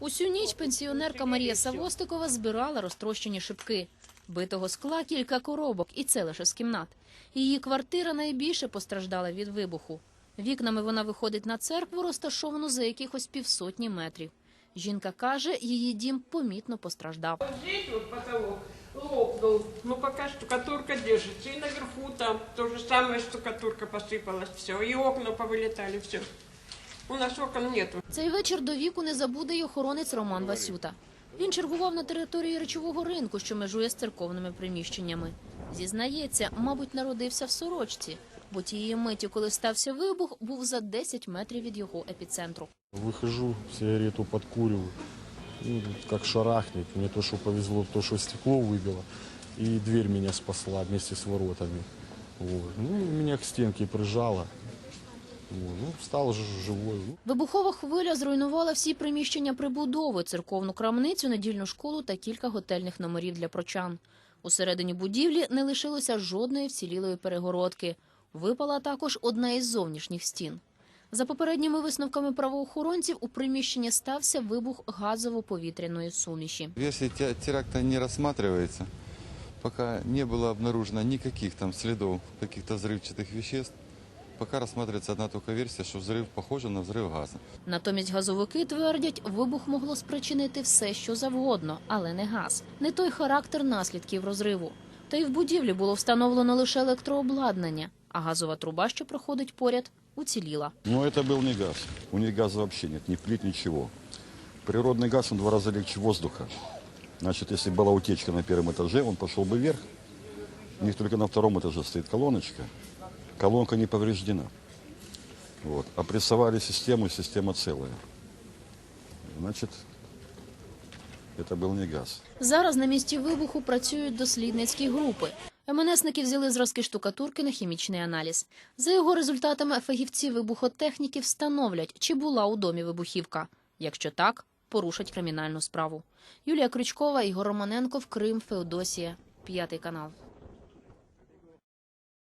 Усю ніч пенсіонерка Марія Савостикова збирала розтрощені шибки. Битого скла кілька коробок, і це лише з кімнат. Її квартира найбільше постраждала від вибуху. Вікнами вона виходить на церкву, розташовану за якихось півсотні метрів. Жінка каже, її дім помітно постраждав. Здесь вот потолок лопнул, но пока штукатурка держится. И наверху там то же самое, штукатурка посыпалась, все. И окна повылетали, все. У нас окон нету. Цей вечір до віку не забуде й охоронець Роман Васюта. Він чергував на території речового ринку, що межує з церковними приміщеннями. Зізнається, мабуть, народився в сорочці, бо тієї миті, коли стався вибух, був за 10 метрів від його епіцентру. Выхожу, сигарету подкуриваю, ну, как шарахнет. Мне то, что повезло, то, что стекло выбило, и дверь меня спасла вместе с воротами. Вот. Ну, и меня к стенке прижало. Вот. Ну, встал ж- живой. Ну, Вибухова хвиля зруйнувала всі приміщення прибудови, церковну крамницю, недільну школу та кілька готельних номерів для прочан. Усередині будівлі не лишилося жодної вцілілої перегородки. Випала також одна із зовнішніх стін. За попередніми висновками правоохоронців, у приміщенні стався вибух газово-повітряної суміші. Версия те- теракта не рассматривается, пока не было обнаружено никаких там следов каких-то взрывчатых веществ. Пока рассматривается одна только версия, что взрыв похож на взрыв газа. Натомість газовики твердять, вибух могло спричинити все, що завгодно, але не газ. Не той характер наслідків розриву. Та й в будівлі було встановлено лише електрообладнання, а газова труба, що проходить поряд, уціліла. Но это был не газ. У них газа вообще нет, ни плит, ничего. Природный газ, он в два раза легче воздуха. Значит, если была утечка на первом этаже, он пошел бы вверх. У них только на втором этаже стоит колоночка. Колонка не повреждена. Вот. Опрессовали систему, система целая. Значит, это был не газ. Зараз на місці вибуху працюють дослідницькі групи. МНСники взяли зразки штукатурки на хімічний аналіз. За його результатами фахівці вибухотехніки встановлять, чи була у домі вибухівка. Якщо так, порушать кримінальну справу. Юлія Крючкова, Ігор Романенко, в Крим, Феодосія, п'ятий канал.